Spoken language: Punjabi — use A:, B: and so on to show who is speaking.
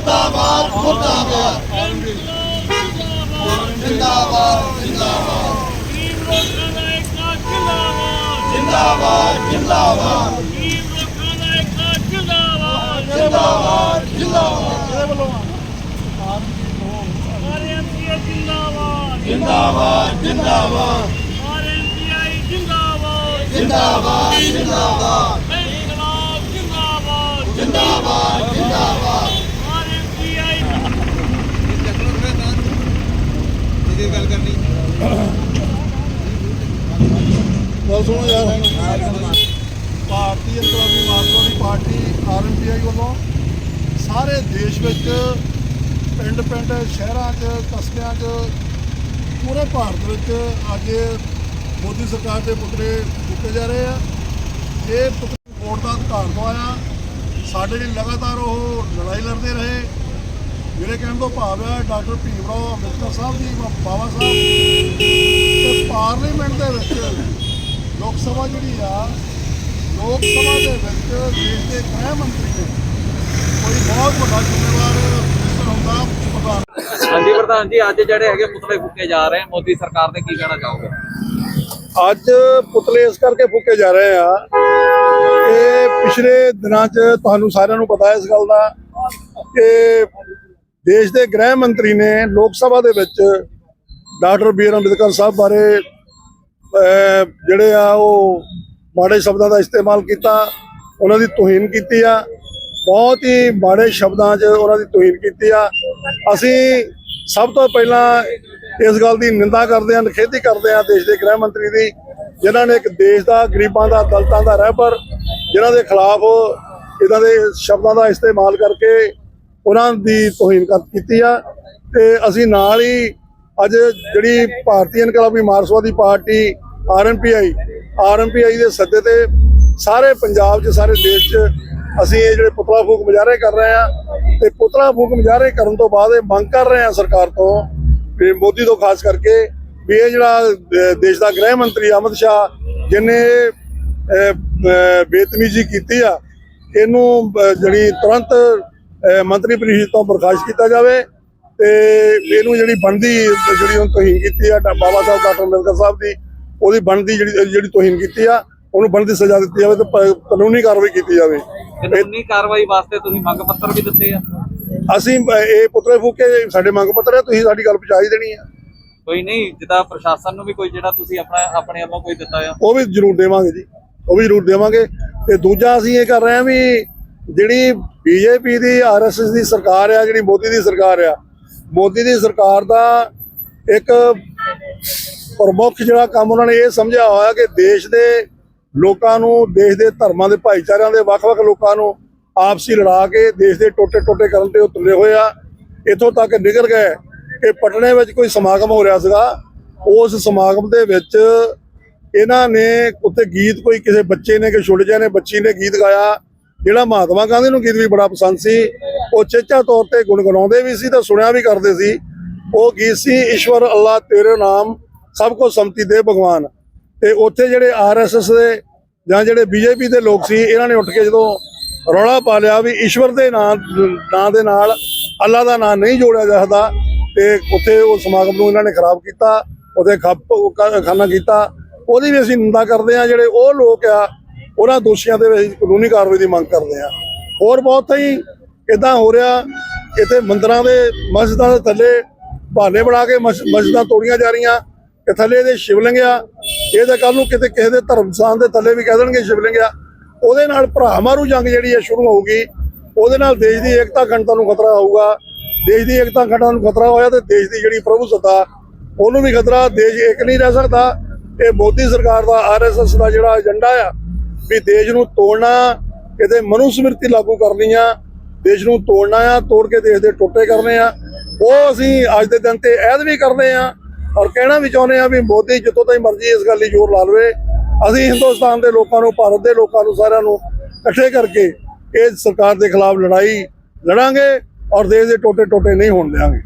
A: ਮੁਰਦਾਬਾਦ ਮੁਰਦਾਬਾਦ। ਜਿੰਦਾਬਾਦ ਜਿੰਦਾਬਾਦ।
B: ਗਰੀਬ ਲੋਕਾਂ ਦਾ ਇੱਕ ਜਿੰਦਾਬਾਦ
A: ਜਿੰਦਾਬਾਦ। ਜਿੰਦਾਬਾਦ
B: ਗਰੀਬ ਲੋਕਾਂ ਦਾ ਇੱਕ ਜਿੰਦਾਬਾਦ।
A: ਜਿੰਦਾਬਾਦ ਜਿੰਦਾਬਾਦ।
B: ਆਰਐਮਪੀਆਈ ਜਿੰਦਾਬਾਦ
A: ਜਿੰਦਾਬਾਦ। ਜਿੰਦਾਬਾਦ
B: ਜਿੰਦਾਬਾਦ
A: ਜਿੰਦਾਬਾਦ ਜਿੰਦਾਬਾਦ
B: ਇਨਕਲਾਬ ਜਿੰਦਾਬਾਦ
A: ਜਿੰਦਾਬਾਦ ਜਿੰਦਾਬਾਦ
B: ਆਰਐਮਪੀਆਈ
C: ਗੱਲ ਕਰਨੀ।
D: ਗੱਲ ਸੁਣੋ ਯਾਰ। ਭਾਰਤੀ ਇਨਕਲਾਬੀ ਮਾਰਕਸਵਾਦੀ ਪਾਰਟੀ ਆਰਐਮਪੀਆਈ ਵੱਲੋਂ ਸਾਰੇ ਦੇਸ਼ ਵਿੱਚ ਪਿੰਡ ਪਿੰਡ ਸ਼ਹਿਰਾਂ 'ਚ ਕਸਬਿਆਂ 'ਚ ਪੂਰੇ ਭਾਰਤ ਵਿੱਚ ਅੱਜ ਮੋਦੀ ਸਰਕਾਰ ਦੇ ਪੁਤਲੇ ਫੂਕੇ ਜਾ ਰਹੇ ਆ। ਇਹ ਪੁਤਲੇ ਵੋਟ ਦਾ ਅਧਿਕਾਰ ਦਵਾਇਆ। ਸਾਡੇ ਲਈ ਲਗਾਤਾਰ ਉਹ ਲੜਾਈ ਲੜਦੇ ਰਹੇ। ਮੇਰੇ ਕਹਿਣ ਤੋਂ ਭਾਵ ਹੈ ਡਾਕਟਰ ਭੀਮ ਰਾਓ ਅੰਬੇਦਕਰ ਸਾਹਿਬ ਜੀ ਬਾਬਾ ਸਾਹਿਬ ਤੇ ਪਾਰਲੀਮੈਂਟ ਦੇ ਵਿੱਚ ਲੋਕ ਸਭਾ ਜਿਹੜੀ ਆ ਲੋਕ ਸਭਾ ਦੇ ਵਿੱਚ ਦੇਸ਼ ਦੇ ਗ੍ਰਹਿ ਮੰਤਰੀ ਨੇ ਕੋਈ ਬਹੁਤ ਵੱਡਾ ਜ਼ਿੰਮੇਵਾਰ ਮਿਨਿਸਟਰ ਹੁੰਦਾ ਪ੍ਰਧਾਨ।
E: ਹਾਂਜੀ ਪ੍ਰਧਾਨ ਜੀ ਅੱਜ ਜਿਹੜੇ ਹੈਗੇ ਪੁਤਲੇ ਫੁੱਕੇ ਜਾ ਰਹੇ ਆ ਮੋਦੀ ਸਰਕਾਰ ਦੇ ਕੀ ਕਹਿਣਾ ਚਾਹੋਗੇ?
D: ਅੱਜ ਪੁਤਲੇ ਇਸ ਕਰਕੇ ਫੂਕੇ ਜਾ ਰਹੇ ਆ ਕਿ ਪਿਛਲੇ ਦਿਨਾਂ 'ਚ ਤੁਹਾਨੂੰ ਸਾਰਿਆਂ ਨੂੰ ਪਤਾ ਹੈ ਇਸ ਗੱਲ ਦਾ ਕਿ ਦੇਸ਼ ਦੇ ਗ੍ਰਹਿ ਮੰਤਰੀ ਨੇ ਲੋਕ ਸਭਾ ਦੇ ਵਿੱਚ doctor B R Ambedkar Sahib ਬਾਰੇ ਜਿਹੜੇ ਆ ਉਹ ਮਾੜੇ ਸ਼ਬਦਾਂ ਦਾ ਇਸਤੇਮਾਲ ਕੀਤਾ, ਉਹਨਾਂ ਦੀ ਤੋਹੀਨ ਕੀਤੀ ਆ। ਬਹੁਤ ਹੀ ਮਾੜੇ ਸ਼ਬਦਾਂ 'ਚ ਉਹਨਾਂ ਦੀ ਤੋਹੀਨ ਕੀਤੀ ਆ। ਅਸੀਂ ਸਭ ਤੋਂ ਪਹਿਲਾਂ ਇਸ ਗੱਲ ਦੀ ਨਿੰਦਾ ਕਰਦੇ ਹਾਂ, ਨਿਖੇਧੀ ਕਰਦੇ ਹਾਂ ਦੇਸ਼ ਦੇ ਗ੍ਰਹਿ ਮੰਤਰੀ ਦੀ, ਜਿਨ੍ਹਾਂ ਨੇ ਇੱਕ ਦੇਸ਼ ਦਾ, ਗਰੀਬਾਂ ਦਾ, ਦਲਤਾਂ ਦਾ ਰਹਿਬਰ, ਜਿਨ੍ਹਾਂ ਦੇ ਖਿਲਾਫ ਇਦਾਂ ਦੇ ਸ਼ਬਦਾਂ ਦਾ ਇਸਤੇਮਾਲ ਕਰਕੇ ਉਹਨਾਂ ਦੀ ਤੋਹੀਨ ਕਰ ਕੀਤੀ ਆ ਤੇ ਅਸੀਂ ਨਾਲ ਹੀ ਅੱਜ ਜਿਹੜੀ ਭਾਰਤੀ ਇਨਕਲਾਬੀ ਮਾਰਕਸਵਾਦੀ ਪਾਰਟੀ, ਆਰਐਮਪੀਆਈ ਆਰਐਮਪੀਆਈ ਦੇ ਸੱਦੇ ਤੇ ਸਾਰੇ ਪੰਜਾਬ 'ਚ, ਸਾਰੇ ਦੇਸ਼ 'ਚ ਅਸੀਂ ਇਹ ਜਿਹੜੇ ਪੁਤਲਾ ਫੂਕ ਮੁਜ਼ਾਹਰੇ ਕਰ ਰਹੇ ਆ ਤੇ ਪੁਤਲਾ ਫੂਕ ਮੁਜ਼ਾਹਰੇ ਕਰਨ ਤੋਂ ਬਾਅਦ ਇਹ ਮੰਗ ਕਰ ਰਹੇ ਆ ਸਰਕਾਰ ਤੋਂ ਵੀ ਮੋਦੀ ਤੋਂ ਖਾਸ ਕਰਕੇ ਵੀ ਇਹ ਜਿਹੜਾ ਦੇਸ਼ ਦਾ ਗ੍ਰਹਿ ਮੰਤਰੀ ਅਮਿਤ ਸ਼ਾਹ ਜਿਹਨੇ ਬੇਤਮੀਜ਼ੀ ਕੀਤੀ ਆ, ਇਹਨੂੰ ਜਿਹੜੀ ਤੁਰੰਤ ਮੰਤਰੀ ਪ੍ਰੀਸ਼ਦ ਤੋਂ ਬਰਖਾਸਤ ਕੀਤਾ ਜਾਵੇ ਤੇ ਇਹਨੂੰ ਜਿਹੜੀ ਬਣਦੀ ਜਿਹੜੀ ਉਹ ਤੋਹੀਨ ਕੀਤੀ ਆ ਬਾਬਾ ਸਾਹਿਬ ਡਾਕਟਰ ਅੰਬੇਦਕਰ ਸਾਹਿਬ ਦੀ ਉਹਦੀ ਬਣਦੀ ਜਿਹੜੀ ਜਿਹੜੀ ਤੋਹੀਨ ਕੀਤੀ ਆ ਉਹਨੂੰ ਬਣਦੀ ਸਜ਼ਾ ਦਿੱਤੀ ਜਾਵੇ ਤੇ ਕਾਨੂੰਨੀ ਕਾਰਵਾਈ ਕੀਤੀ ਜਾਵੇ।
E: ਕਾਨੂੰਨੀ ਕਾਰਵਾਈ ਵਾਸਤੇ ਤੁਸੀਂ ਮੰਗ ਪੱਤਰ ਵੀ ਦਿੱਤੇ ਆ?
D: ਅਸੀਂ ਇਹ ਪੁਤਲੇ ਫੂਕੇ ਸਾਡੇ ਮੰਗ ਪੱਤਰ ਹੈ ਤੁਸੀਂ ਸਾਡੀ ਗੱਲ ਪਹੁੰਚਾ ਹੀ ਦੇਣੀ ਆ।
E: ਕੋਈ ਨਹੀਂ ਜਿੱਦਾਂ ਪ੍ਰਸ਼ਾਸਨ ਨੂੰ ਵੀ ਕੋਈ ਜਿਹੜਾ ਤੁਸੀਂ ਆਪਣਾ ਆਪਣੇ ਵੱਲੋਂ ਕੋਈ ਦਿੱਤਾ ਆ।
D: ਉਹ ਵੀ ਜ਼ਰੂਰ ਦੇਵਾਂਗੇ ਜੀ ਉਹ ਵੀ ਜ਼ਰੂਰ ਦੇਵਾਂਗੇ। ਤੇ ਦੂਜਾ ਅਸੀਂ ਇਹ ਕਰ ਰਹੇ ਹਾਂ ਵੀ ਜਿਹੜੀ ਬੀਜੇਪੀ ਦੀ ਆਰਐਸਐਸ ਦੀ ਸਰਕਾਰ ਆ, ਜਿਹੜੀ ਮੋਦੀ ਦੀ ਸਰਕਾਰ ਆ, ਮੋਦੀ ਦੀ ਸਰਕਾਰ ਦਾ ਇੱਕ ਪ੍ਰਮੁੱਖ ਜਿਹੜਾ ਕੰਮ ਉਹਨਾਂ ਨੇ ਇਹ ਸਮਝਿਆ ਹੋਇਆ ਕਿ ਦੇਸ਼ ਦੇ ਲੋਕਾਂ ਨੂੰ, ਦੇਸ਼ ਦੇ ਧਰਮਾਂ ਦੇ ਭਾਈਚਾਰਿਆਂ ਦੇ ਵੱਖ-ਵੱਖ ਲੋਕਾਂ ਨੂੰ ਆਪਸੀ ਲੜਾ ਕੇ ਦੇਸ਼ ਦੇ ਟੋਟੇ-ਟੋਟੇ ਕਰਨ ਤੇ ਉਹ ਤੁਲੇ ਹੋਏ ਆ। ਇੱਥੋਂ ਤੱਕ ਨਿਕਲ ਗਏ ਕਿ ਪਟਨੇ ਵਿੱਚ ਕੋਈ ਸਮਾਗਮ ਹੋ ਰਿਹਾ ਸੀਗਾ। ਉਸ ਸਮਾਗਮ ਦੇ ਵਿੱਚ ਇਹਨਾਂ ਨੇ ਉੱਤੇ ਗੀਤ ਕੋਈ ਕਿਸੇ ਬੱਚੇ ਨੇ ਕਿ ਛੋਟੇ ਜਿਹੇ ਨੇ, ਬੱਚੀ ਨੇ ਗੀਤ ਗਾਇਆ। ਜਿਹੜਾ ਮਹਾਤਮਾ ਗਾਂਧੀ ਨੂੰ ਗੀਤ ਵੀ ਬੜਾ ਪਸੰਦ ਸੀ, ਉਹ ਚੇਚਾ ਤੌਰ ਤੇ ਗੁਣਗੁਣਾਉਂਦੇ ਵੀ ਸੀ ਤੇ ਸੁਣਿਆ ਵੀ ਕਰਦੇ ਸੀ। ਉਹ ਗੀਤ ਸੀ, ਈਸ਼ਵਰ ਅੱਲਾ ਤੇਰੇ ਨਾਮ ਸਭ ਕੋ ਸੰਮਤੀ ਦੇ ਭਗਵਾਨ। ਤੇ ਉੱਥੇ ਜਿਹੜੇ ਆਰਐਸਐਸ ਦੇ ਜਾਂ ਜਿਹੜੇ ਬੀਜੇਪੀ ਦੇ ਲੋਕ ਸੀ, ਇਹਨਾਂ ਨੇ ਉੱਠ ਕੇ ਜਦੋਂ ਰੌਲਾ ਪਾ ਲਿਆ ਵੀ ਈਸ਼ਵਰ ਦੇ ਨਾਂ ਨਾਂ ਦੇ ਨਾਲ ਅੱਲਾ ਦਾ ਨਾਂ ਨਹੀਂ ਜੋੜਿਆ ਜਾ ਸਕਦਾ ਤੇ ਉੱਥੇ ਉਹ ਸਮਾਗਮ ਨੂੰ ਇਹਨਾਂ ਨੇ ਖਰਾਬ ਕੀਤਾ, ਉੱਥੇ ਖੱਪ ਖਾਨਾ ਕੀਤਾ। ਉਹਦੀ ਵੀ ਅਸੀਂ ਨਿੰਦਾ ਕਰਦੇ ਆ ਜਿਹੜੇ ਉਹ ਲੋਕ ਆ ਉਹਨਾਂ ਦੋਸ਼ੀਆਂ ਦੇ ਵਿੱਚ ਕਾਨੂੰਨੀ ਕਾਰਵਾਈ ਦੀ ਮੰਗ ਕਰਦੇ ਆ ਹੋਰ ਬਹੁਤ ਹੀ ਇਦਾਂ ਹੋ ਰਿਹਾ, ਇੱਥੇ ਮੰਦਰਾਂ ਦੇ, ਮਸਜਿਦਾਂ ਦੇ ਥੱਲੇ ਬਹਾਨੇ ਬਣਾ ਕੇ ਮਸ- ਮਸਜਿਦਾਂ ਤੋੜੀਆਂ ਜਾ ਰਹੀਆਂ, ਤੇ ਥੱਲੇ ਦੇ ਸ਼ਿਵਲਿੰਗ ਆ। ਇਹ ਤਾਂ ਕੱਲ ਨੂੰ ਕਿਤੇ ਕਿਸੇ ਦੇ ਧਰਮ ਸਥਾਨ ਦੇ ਥੱਲੇ ਵੀ ਕਹਿ ਦੇਣਗੇ ਸ਼ਿਵਲਿੰਗ ਆ। ਉਹਦੇ ਨਾਲ ਭਰਾ ਮਾਰੂ ਜੰਗ ਜਿਹੜੀ ਹੈ ਸ਼ੁਰੂ ਹੋਊਗੀ, ਉਹਦੇ ਨਾਲ ਦੇਸ਼ ਦੀ ਏਕਤਾ ਅਖੰਡਤਾ ਨੂੰ ਖਤਰਾ ਹੋਊਗਾ। ਦੇਸ਼ ਦੀ ਏਕਤਾ ਖੰਡਤਾ ਨੂੰ ਖਤਰਾ ਹੋਇਆ ਤੇ ਦੇਸ਼ ਦੀ ਜਿਹੜੀ ਪ੍ਰਭੂ ਸੱਤਾ, ਉਹਨੂੰ ਵੀ ਖਤਰਾ। ਦੇਸ਼ ਏਕ ਨਹੀਂ ਰਹਿ ਸਕਦਾ। ਇਹ ਮੋਦੀ ਸਰਕਾਰ ਦਾ ਆਰਐਸਐਸ ਦਾ ਜਿਹੜਾ ਏਜੰਡਾ ਆ ਵੀ ਦੇਸ਼ ਨੂੰ ਤੋੜਨਾ ਇਹਦੇ ਮਨੁਸਮ੍ਰਿਤੀ ਲਾਗੂ ਕਰਨੀ ਆ, ਦੇਸ਼ ਨੂੰ ਤੋੜਨਾ ਆ, ਤੋੜ ਕੇ ਦੇਸ਼ ਦੇ ਟੋਟੇ ਕਰਨੇ ਆ। ਉਹ ਅਸੀਂ ਅੱਜ ਦੇ ਦਿਨ ਤੇ ਐਦ ਵੀ ਕਰਦੇ ਆ ਔਰ ਕਹਿਣਾ ਵੀ ਚਾਹੁੰਦੇ ਆ ਵੀ ਮੋਦੀ ਜਿੱਥੋਂ ਤਾਈਂ ਮਰਜ਼ੀ ਇਸ ਗੱਲ ਲਈ ਜ਼ੋਰ ਲਾ ਲਵੇ। ਅਸੀਂ ਹਿੰਦੁਸਤਾਨ ਦੇ ਲੋਕਾਂ ਨੂੰ, ਭਾਰਤ ਦੇ ਲੋਕਾਂ ਨੂੰ ਸਾਰਿਆਂ ਨੂੰ ਇਕੱਠੇ ਕਰਕੇ ਇਹ ਸਰਕਾਰ ਦੇ ਖਿਲਾਫ ਲੜਾਈ ਲੜਾਂਗੇ ਔਰ ਦੇਸ਼ ਦੇ ਟੋਟੇ ਟੋਟੇ ਨਹੀਂ ਹੋਣ ਦੇਵਾਂਗੇ